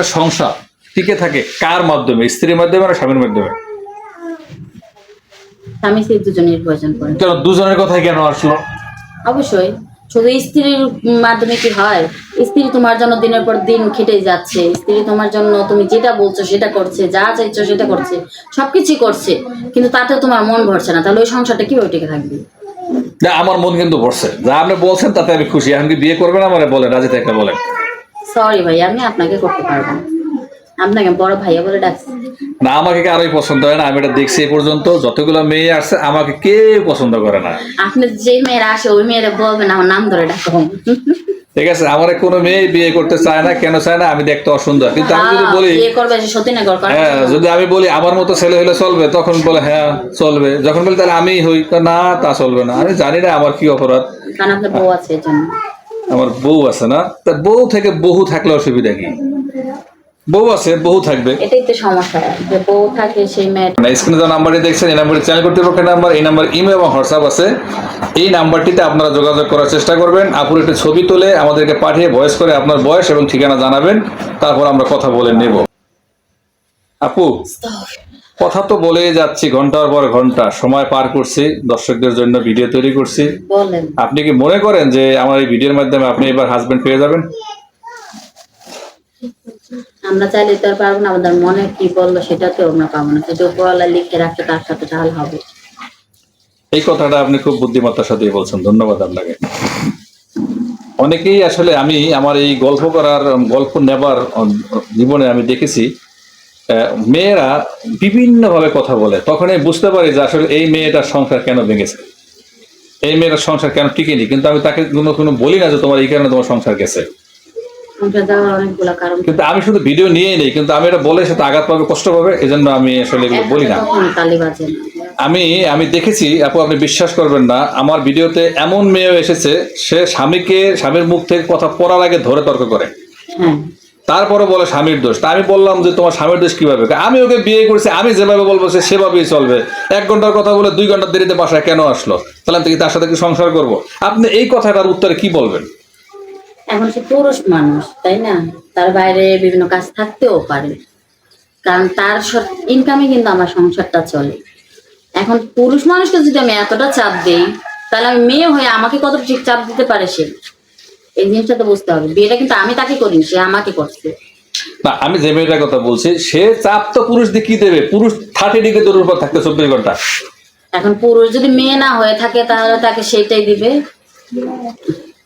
একটা সংসার টিকে থাকে কার মাধ্যমে? স্ত্রীর মাধ্যমে না স্বামীর মাধ্যমে? স্বামী স্ত্রী দুজনের প্রয়োজন পড়ে। কেন দুজনের কথাই কেন আসলো? অবশ্যই। শুধু স্ত্রীর মাধ্যমে কি হয়? স্ত্রী তোমার জন্য দিনের পর দিন খেটে যাচ্ছে। স্ত্রী তোমার জন্য তুমি যেটা বলছো সেটা করছে যা চাইছো সেটা করছে সবকিছুই করছে। কিন্তু তাতে তোমার মন ভরছে না। তাহলে ওই সংসারটা কীভাবে টিকে থাকবে? না আমার মন কিন্তু ভরছে। যা আপনি বলছেন তাতে আমি খুশি। এখন কি বিয়ে করবেন আমার বলেন রাজি থেকে বলেন। সরি ভাই আমি আপনাকে করতে পারব না। আপনাকে বড় ভাইয়া বলে ডাকছি। না আমাকে কারোই পছন্দ হয় না? আমি এটা দেখছি এ পর্যন্ত যতগুলো মেয়ে আসছে আমাকে কেউ পছন্দ করে না? আপনি যে মেয়েরা আসে ওই মেয়েরা বলবেন আমার নাম ধরে ডাকো। ঠিক আছে আমার কোনো মেয়ে বিয়ে করতে চায় না কেন চায় না আমি দেখতে অসুন্দর। কিন্তু আমি যদি বলি না করবে হ্যাঁ যদি আমি বলি আমার মতো ছেলে হলে চলবে? তখন বলে হ্যাঁ চলবে। যখন বলি তাহলে আমি হই। না তা চলবে না। আমি জানি না আমার কি অপরাধ। কারণ আপনার বউ আছে আমার বউ আছে না তা বউ থেকে বহু থাকলে অসুবিধা কি? বউ আছে বহু থাকবে। এটাই তো সমস্যা যে বউ থাকে সেই মেয়ে না স্ক্রিনে যে নাম্বারটি দেখছেন এই নাম্বারটি চ্যানেল কর্তৃপক্ষের নাম্বার এই নাম্বার ইমেল এবং হোয়াটসঅ্যাপ আছে। এই নাম্বারটিতে আপনারা যোগাযোগ করার চেষ্টা করবেন। আপুর একটি ছবি তুলে আমাদেরকে পাঠিয়ে ভয়েস করে আপনার বয়স এবং ঠিকানা জানাবেন। তারপর আমরা কথা বলে নেব। আপু কথা তো বলেই যাচ্ছি ঘণ্টার পর ঘণ্টা। সময় পার করছি দর্শকদের জন্য ভিডিও তৈরি করছি। আপনি কি মনে করেন যে আমার এই ভিডিওর মাধ্যমে আপনি এবার হাজবেন্ড পেয়ে যাবেন? আমরা চাইলে তো আর পারব না আমাদের মনে কি বলল সেটা তো আমরা পাবো না। যেটা উপরওয়ালা লিখে রাখছে তার সাথে ঢাল হবে। এই কথাটা আপনি খুব বুদ্ধিমত্তার সাথে বলছেন। ধন্যবাদ আপনাকে। অনেকেই আসলে আমি আমার এই গল্প করার গল্প নেবার জীবনে আমি দেখেছি মেয়েরা বিভিন্নভাবে কথা বলে। তখনই বুঝতে পারি যে আসলে এই মেয়েটার সংসার কেন ভেঙেছে। এই মেয়েটার সংসার কেন টিকেনি? কিন্তু আমি তাকে কোনো কোনো বলি না যে তোমার এই কারণে তোমার সংসার গেছে। কিন্তু আমি শুধু ভিডিও নিয়েই নেই কিন্তু আমি এটা বলে সেটা আঘাত পাবে কষ্ট পাবে এই জন্য আমি আসলে এগুলো বলি না। আমি আমি দেখেছি আপু আপনি বিশ্বাস করবেন না আমার ভিডিওতে এমন মেয়ে এসেছে সে স্বামীকে স্বামীর মুখ থেকে কথা পড়ার আগে ধরে তর্ক করে। হ্যাঁ। তারপরে বলে স্বামীর দোষ। তা আমি বললাম যে, তোমার স্বামীর দোষ কীভাবে? আমি ওকে বিয়ে করছি, আমি যেভাবে বলব সে সেভাবেই চলবে। এক ঘণ্টার কথা বলে দুই ঘণ্টার দেরিতে বাসায় কেন আসলো? তাহলে আমি তার সাথে কি সংসার করব। আপনি এই কথাটার উত্তরে কি বলবেন? এখন সে পুরুষ মানুষ, তাই না? তার বাইরে বিভিন্ন কাজ থাকতেও পারে। কারণ তার ইনকামে কিন্তু আমার সংসারটা চলে। এখন পুরুষ মানুষকে যদি আমি এতটা চাপ দেই, তাহলে আমি মেয়ে হয়ে আমাকে কত ঠিক চাপ দিতে পারে সে? এই জিনিসটা তো বুঝতে হবে। বিয়েটা কিন্তু আমি তাকে করিনি সে আমাকে করছে। না আমি যে মেয়েটার কথা বলছি সে চাপ তো পুরুষ দিয়ে কি দেবে? পুরুষ থার্টি ডিগ্রি তোর উপর থাকতে চব্বিশ ঘণ্টা। এখন পুরুষ যদি মেয়ে না হয়ে থাকে তাহলে তাকে সেইটাই দিবে।